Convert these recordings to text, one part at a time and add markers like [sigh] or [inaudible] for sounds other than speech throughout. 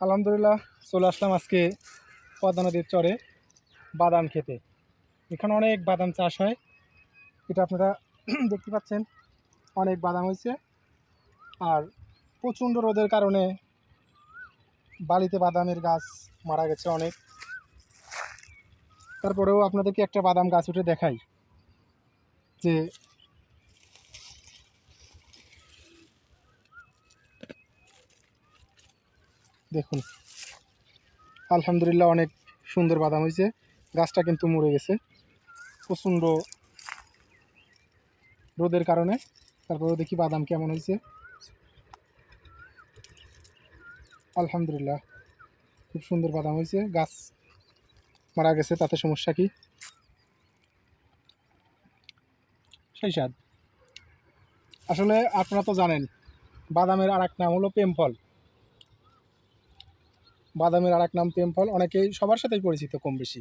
আলহামদুলিল্লাহ চলে আসলাম আজকে পদ্মা নদীর চরে বাদাম খেতে। এখানে অনেক বাদাম চাষ হয়। এটা আপনারা [clears throat] দেখতে পাচ্ছেন, অনেক বাদাম হয়েছে। আর প্রচণ্ড রোদের কারণে বালিতে বাদামের গাছ মারা গেছে অনেক। তারপরেও আপনাদেরকে একটা বাদাম গাছ উঠে দেখাই, যে দেখুন। আলহামদুলিল্লাহ অনেক সুন্দর বাদাম হয়েছে। গাছটা কিন্তু মরে গেছে। প্রচণ্ড রোদের কারণে। তারপরে দেখি বাদাম কেমন হয়েছে। আলহামদুলিল্লাহ, খুব সুন্দর বাদাম হয়েছে। গাছ মারা গেছে, তাতে সমস্যা কি? সেই আসলে আপনারা তো জানেন, বাদামের আর এক নাম হলো প্রেম ফল বাদামের আর এক নাম প্রেম ফল, অনেকেই সবার সাথেই পরিচিত কম বেশি।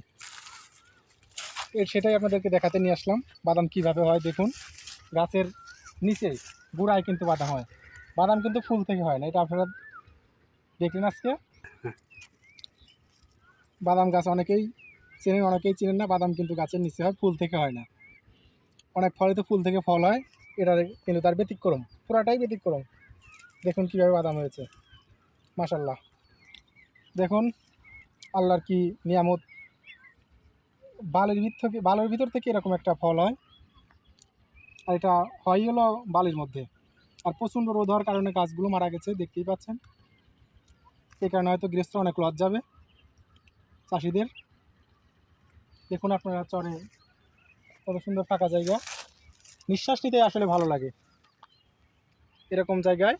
এর সেটাই আপনাদেরকে দেখাতে নিয়ে আসলাম, বাদাম কীভাবে হয় দেখুন। গাছের নিচে গুড়ায় কিন্তু বাদাম হয়। বাদাম কিন্তু ফুল থেকে হয় না, এটা আপনারা দেখলেন আজকে? বাদাম গাছ অনেকেই চেনেন অনেকেই চেনেন না, বাদাম কিন্তু গাছের নিচে হয়, ফুল থেকে হয় না। অনেক ফলে তো ফুল থেকে ফল হয়, এটা কিন্তু তার ব্যতিক্রম, পুরাটাই ব্যতিক্রম। দেখুন কীভাবে বাদাম হয়েছে মাসাল্লাহ দেখুন, আল্লাহর কি নিয়ামত। বালির ভিতর থেকে, বালের ভিতর থেকে এরকম একটা ফল হয়। আর এটা হয় হলো বালির মধ্যে। আর প্রচণ্ড রোদ হওয়ার কারণে গাছগুলো মারা গেছে, দেখতেই পাচ্ছেন। এই কারণে হয়তো গৃহস্থ অনেক লজ যাবে চাষিদের। দেখুন আপনারা চরে কত সুন্দর ফাঁকা জায়গা। নিঃশ্বাস নিতে আসলে ভালো লাগে। এরকম জায়গায়